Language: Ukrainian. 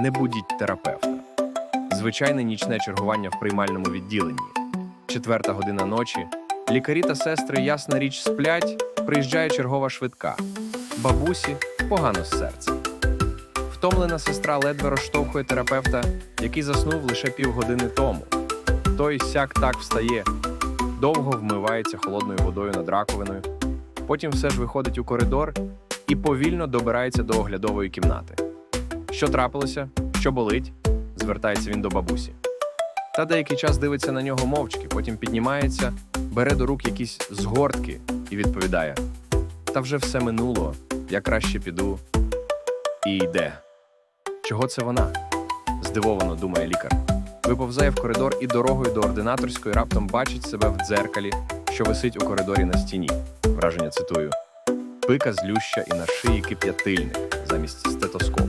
Не будіть терапевта. Звичайне нічне чергування в приймальному відділенні. Четверта година ночі. Лікарі та сестри, ясна річ, сплять, приїжджає чергова швидка. Бабусі погано з серцем. Втомлена сестра ледве розштовхує терапевта, який заснув лише півгодини тому. Той сяк так встає, довго вмивається холодною водою над раковиною, потім все ж виходить у коридор і повільно добирається до оглядової кімнати. Що трапилося? Що болить? звертається він до бабусі. Та деякий час дивиться на нього мовчки, потім піднімається, бере до рук якісь згортки і відповідає: Та вже все минуло, я краще піду. І йде. Чого це вона? здивовано думає лікар. Виповзає в коридор і дорогою до ординаторської раптом бачить себе в дзеркалі, що висить у коридорі на стіні. Враження цитую: пика злюща і на шиї кип'ятильник замість стетоскопа.